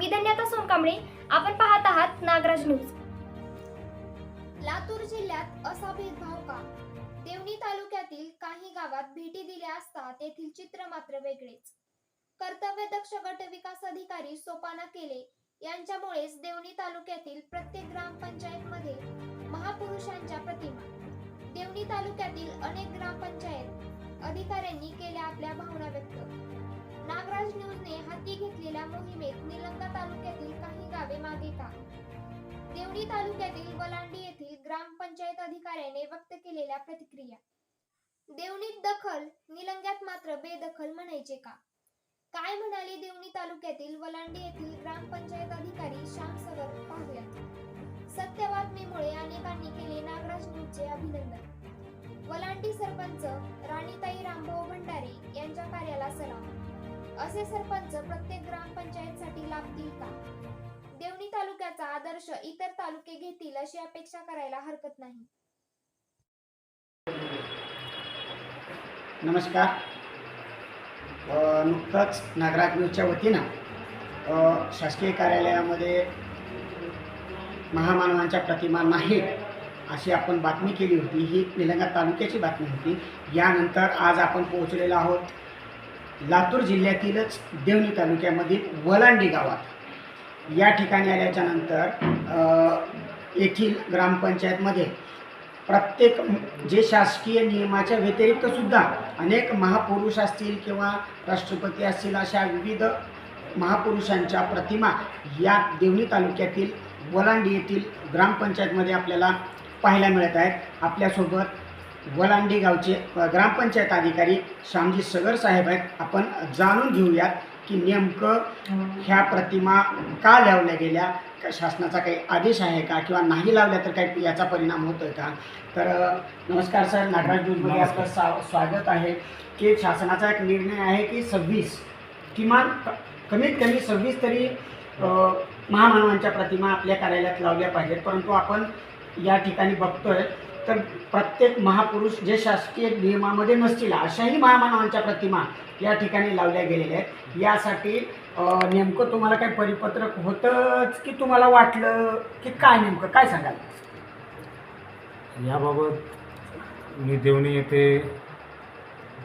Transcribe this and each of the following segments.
मी धन्यता सोनकांबळे. आपण पाहत आहात नागराज न्यूज. लातूर जिल्ह्यात असा भेदभाव का? देवणी तालुक्यातील काही गावात भेटी दिल्या असता तेथील चित्र मात्र वेगळेच. कर्तव्य दक्ष गट विकास अधिकारी सोपाना केले यांच्यामुळेच देवणी तालुक्यातील प्रत्येक ग्रामपंचायत मध्ये महापुरुषांच्या प्रतिमा. देवणी तालुक्यातील अनेक ग्रामपंचायत अधिकाऱ्यांनी केल्या आपल्या भावना व्यक्त. नागराज न्यूजने हाती घेतलेल्या मोहिमेत निलंगा तालुक्यातील काही गावे मागे का देवणी तालुक्यातील वलांडी येथील ग्रामपंचायत अधिकाऱ्याने व्यक्त केलेल्या प्रतिक्रिया. देवणीत दखल निलंग्यात मात्र बेदखल म्हणायचे का? काय म्हणाले देवणी तालुक्यातील वलांडी येथील ग्रामपंचायत अधिकारी श्याम सगर पाहूया. सत्य बातमीमुळे अनेकांनी केले नागराज न्यूजचे अभिनंदन. वलांडी सरपंच राणीताई रामभाऊ भंडारे यांच्या कार्याला सलाम. असे सरपंच प्रत्येक ग्रामपंचायतसाठी लाभतील का? देवणी तालुक्याचा आदर्श इतर तालुके घेतील अशी अपेक्षा करायला हरकत नाही. नमस्कार. नुकतंच नागराज न्यूजच्या वतीनं शासकीय कार्यालयामध्ये महामानवांच्या प्रतिमा नाही अशी आपण बातमी केली होती. ही निलंगा तालुक्याची बातमी होती. यानंतर आज आपण पोहोचलेलो आहोत लातूर जिल्ह्यातीलच देवणी तालुक्यामधील वलांडी गावात. या ठिकाणी आल्याच्यानंतर येथील ग्रामपंचायतमध्ये प्रत्येक जे शासकीय नियमाच्या व्यतिरिक्तसुद्धा अनेक महापुरुष असतील किंवा राष्ट्रपती असतील अशा विविध महापुरुषांच्या प्रतिमा या देवणी तालुक्यातील वलांडी येथील ग्रामपंचायतमध्ये आपल्याला पाहायला मिळत आहेत. आपल्यासोबत वलांडी गावचे ग्रामपंचायत अधिकारी श्यामजी सगर साहेब आहेत. आपण जाणून घेऊयात की नेमकं ह्या प्रतिमा का लावल्या गेल्या? का शासनाचा काही आदेश आहे का? किंवा नाही लावल्या तर काही याचा परिणाम होतोय का? तर नमस्कार सर. नागराज न्यूजमध्ये आपलं सा स्वागत आहे की शासनाचा एक निर्णय आहे की सव्वीस किमान क- कमीत कमी सव्वीस तरी महामानवांच्या प्रतिमा आपल्या कार्यालयात लावल्या पाहिजेत. परंतु आपण या ठिकाणी बघतोय तर प्रत्येक महापुरुष जे शासकीय नियमामध्ये नसतील अशाही महामानवांच्या प्रतिमा या ठिकाणी लावल्या गेलेल्या आहेत. यासाठी नेमकं तुम्हाला काही परिपत्रक होतंच की तुम्हाला वाटलं की काय नेमकं? काय सांगाल? याबाबत मी देवणी येथे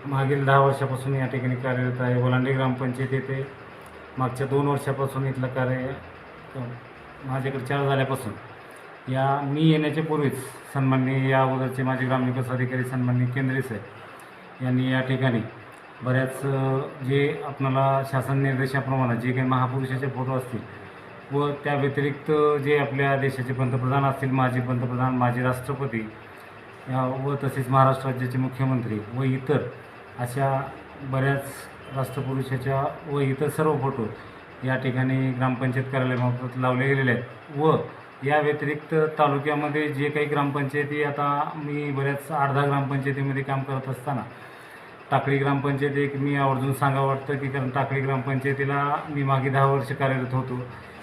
मागील दहा वर्षापासून या ठिकाणी कार्यरत आहे. वलांडी ग्रामपंचायत येथे मागच्या दोन वर्षापासून इथलं कार्य माझ्याकडे चार झाल्यापासून या मी येण्याच्या पूर्वीच सन्माननीय या अगोदरचे माझे ग्रामविकास अधिकारी सन्माननीय केंद्रे साहेब यांनी या ठिकाणी बऱ्याच जे आपणाला शासन निर्देशाप्रमाणे जे काही महापुरुषाचे फोटो असतील व त्या व्यतिरिक्त जे आपल्या देशाचे पंतप्रधान असतील माजी पंतप्रधान माजी राष्ट्रपती या व तसेच महाराष्ट्र राज्याचे मुख्यमंत्री व इतर अशा बऱ्याच राष्ट्रपुरुषाच्या व इतर सर्व फोटो या ठिकाणी ग्रामपंचायत कार्यालयामार्फत लावले गेलेले आहेत. व या व्यतिरिक्त तालुक्यामध्ये जे काही ग्रामपंचायती आता मी बऱ्याच आठ दहा ग्रामपंचायतीमध्ये काम करत असताना टाकळी ग्रामपंचायती एक मी आवर्जून सांगावं वाटतं की कारण टाकळी ग्रामपंचायतीला मी मागे दहा वर्ष कार्यरत होतो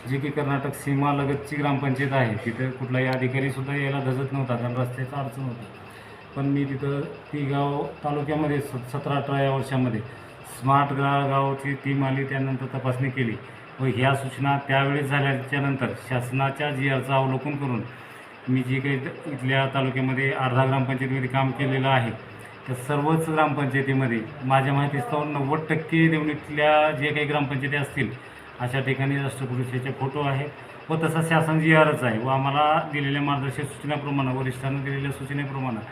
जी की कर्नाटक सीमालगतची ग्रामपंचायत आहे. तिथं कुठलाही अधिकारीसुद्धा यायला धजत नव्हता कारण रस्त्याचा अडचण होता. पण मी तिथं ती गाव तालुक्यामध्ये स सतरा अठरा या वर्षामध्ये स्मार्ट गा गावाची टीम आली त्यानंतर तपासणी केली. व ह्या सूचना त्यावेळेस झाल्याच्यानंतर शासनाच्या जी अर्ज अवलोकन करून मी जी काही इथल्या तालुक्यामध्ये अर्धा ग्रामपंचायतीमध्ये काम केलेलं आहे त्या सर्वच ग्रामपंचायतीमध्ये माझ्या माहितीस्तव नव्वद टक्के देवणीतल्या जे काही ग्रामपंचायती असतील अशा ठिकाणी राष्ट्रपुरुषाचे फोटो आहे व तसा शासन जी आरच आहे व आम्हाला दिलेल्या मार्गदर्शक सूचनेप्रमाणे वरिष्ठांना दिलेल्या सूचनेप्रमाणे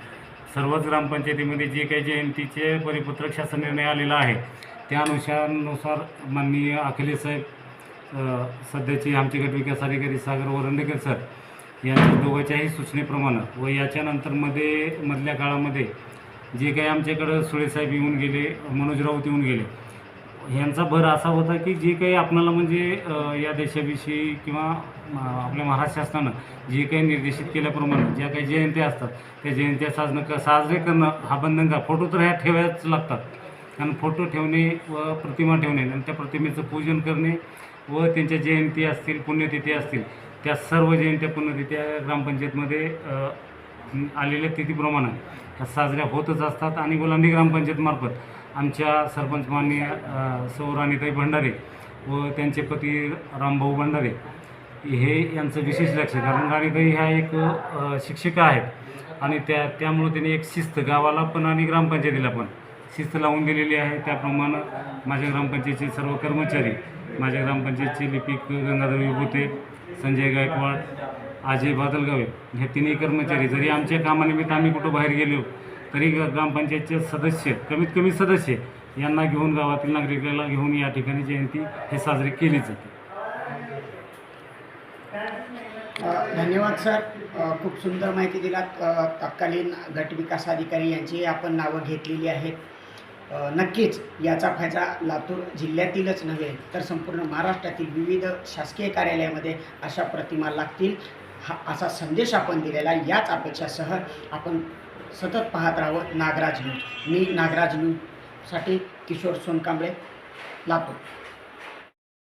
सर्वच ग्रामपंचायतीमध्ये जे काही जयंतीचे परिपत्रक शासन निर्णय आलेला आहे त्या अनुसार माननीय अखिलेश साहेब सध्याचे आमचे गट विकास अधिकारी सागर वरंडेकर सर यांच्या दोघांच्याही सूचनेप्रमाणे व याच्यानंतरमध्ये मधल्या काळामध्ये जे काही आमच्याकडं सुळेसाहेब येऊन गेले मनोज राऊत येऊन गेले ह्यांचा भर असा होता की जे काही आपणाला म्हणजे या देशाविषयी किंवा आपल्या महाराष्ट्र शासनानं जे काही निर्देशित केल्याप्रमाणे ज्या काही जयंत्या असतात त्या जयंत्या साजणं क साजरे करणं हा बंधनकार फोटो तर ह्या ठेवायच लागतात. कारण फोटो ठेवणे व प्रतिमा ठेवणे आणि त्या प्रतिमेचं पूजन करणे व त्यांच्या जयंती असतील पुण्यतिथी असतील त्या सर्व जयंत्या पुण्यतिथ्या ग्रामपंचायतमध्ये आलेल्या तिथीप्रमाणे त्या साजऱ्या होतच असतात आणि गोलांडी ग्रामपंचायतमार्फत आमच्या सरपंच माननीय सौ राणीताई भंडारे व त्यांचे पती रामभाऊ भंडारे हे यांचं विशेष लक्ष कारण राणीताई ह्या एक शिक्षिका आहेत आणि त्या त्यामुळं त्यांनी एक शिस्त गावाला पण आणि ग्रामपंचायतीला पण शिस्त लावून दिलेली आहे. त्याप्रमाणे माझ्या ग्रामपंचायतीचे सर्व कर्मचारी माझ्या ग्रामपंचायतचे लिपिक गंगाधर विभूते संजय गायकवाड अजय बादलगावे हे तिन्ही कर्मचारी जरी आमच्या कामानिमित्त आम्ही कुठं बाहेर गेलो तरी ग- ग्रामपंचायतचे सदस्य कमीत कमी सदस्य यांना घेऊन गावातील नागरिकाला घेऊन या ठिकाणी जयंती हे साजरी केली जाते. धन्यवाद सर. खूप सुंदर माहिती दिलात. तत्कालीन गट विकास अधिकारी यांची आपण नावं घेतलेली आहेत. नक्कीच याचा फायदा लातूर जिल्ह्यातीलच नव्हे तर संपूर्ण महाराष्ट्रातील विविध शासकीय कार्यालयामध्ये अशा प्रतिमा लागतील. हा असा संदेश आपण दिलेला याच अपेक्षासह आपण सतत पाहत राहावं. नागराज न्यूज. मी नागराज न्यूजसाठी किशोर सोनकांबळे लातूर.